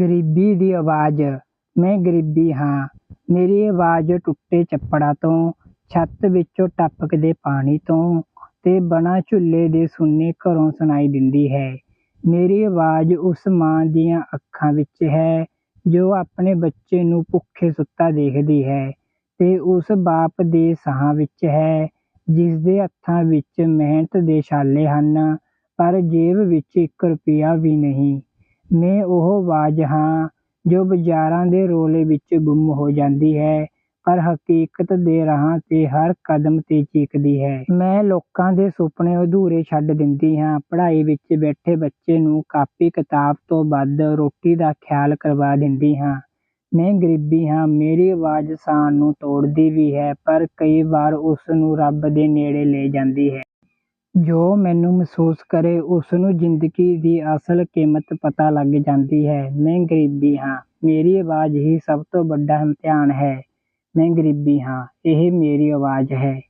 ਗਰੀਬੀ ਦੀ ਆਵਾਜ਼। ਮੈਂ ਗਰੀਬੀ ਹਾਂ। ਮੇਰੀ ਆਵਾਜ਼ ਟੁੱਟੇ ਚੱਪੜਾਂ ਤੋਂ, ਛੱਤ ਵਿੱਚੋਂ ਟਪਕਦੇ ਪਾਣੀ ਤੋਂ ਤੇ ਬਣਾ ਝੁੱਲੇ ਦੇ ਸੁੰਨੇ ਘਰੋਂ ਸੁਣਾਈ ਦਿੰਦੀ ਹੈ। ਮੇਰੀ ਆਵਾਜ਼ ਉਸ ਮਾਂ ਦੀਆਂ ਅੱਖਾਂ ਵਿੱਚ ਹੈ, ਜੋ ਆਪਣੇ ਬੱਚੇ ਨੂੰ ਭੁੱਖੇ ਸੁੱਤਾ ਦੇਖਦੀ ਹੈ ਤੇ ਉਸ ਬਾਪ ਦੇ ਸਾਹਾਂ ਵਿੱਚ ਹੈ ਜਿਸ ਦੇ ਹੱਥਾਂ ਵਿੱਚ ਮਿਹਨਤ ਦੇ ਛਾਲੇ ਹਨ, ਪਰ ਜੇਬ ਵਿੱਚ ਇੱਕ ਰੁਪਿਆ ਵੀ ਨਹੀਂ। ਮੈਂ ਉਹ ਆਵਾਜ਼ ਹਾਂ ਜੋ ਬਾਜ਼ਾਰਾਂ ਦੇ ਰੌਲੇ ਵਿੱਚ ਗੁੰਮ ਹੋ ਜਾਂਦੀ ਹੈ, ਪਰ ਹਕੀਕਤ ਦੇ ਰਾਹਾਂ ਤੇ ਹਰ ਕਦਮ ਤੇ ਚੀਕਦੀ ਹੈ। ਮੈਂ ਲੋਕਾਂ ਦੇ ਸੁਪਨੇ ਅਧੂਰੇ ਛੱਡ ਦਿੰਦੀ ਹਾਂ। ਪੜ੍ਹਾਈ ਵਿੱਚ ਬੈਠੇ ਬੱਚੇ ਨੂੰ ਕਾਪੀ ਕਿਤਾਬ ਤੋਂ ਵੱਧ ਰੋਟੀ ਦਾ ਖਿਆਲ ਕਰਵਾ ਦਿੰਦੀ ਹਾਂ। ਮੈਂ ਗਰੀਬੀ ਹਾਂ। ਮੇਰੀ ਆਵਾਜ਼ ਸਾਹ ਨੂੰ ਤੋੜਦੀ ਵੀ ਹੈ, ਪਰ ਕਈ ਵਾਰ ਉਸ ਨੂੰ ਰੱਬ ਦੇ ਨੇੜੇ ਲੈ ਜਾਂਦੀ ਹੈ। ਜੋ ਮੈਨੂੰ ਮਹਿਸੂਸ ਕਰੇ, ਉਸਨੂੰ ਜ਼ਿੰਦਗੀ ਦੀ ਅਸਲ ਕੀਮਤ ਪਤਾ ਲੱਗ ਜਾਂਦੀ ਹੈ। ਮੈਂ ਗਰੀਬੀ ਹਾਂ। ਮੇਰੀ ਆਵਾਜ਼ ਹੀ ਸਭ ਤੋਂ ਵੱਡਾ ਇਮਤਿਹਾਨ ਹੈ। ਮੈਂ ਗਰੀਬੀ ਹਾਂ। ਇਹ ਮੇਰੀ ਆਵਾਜ਼ ਹੈ।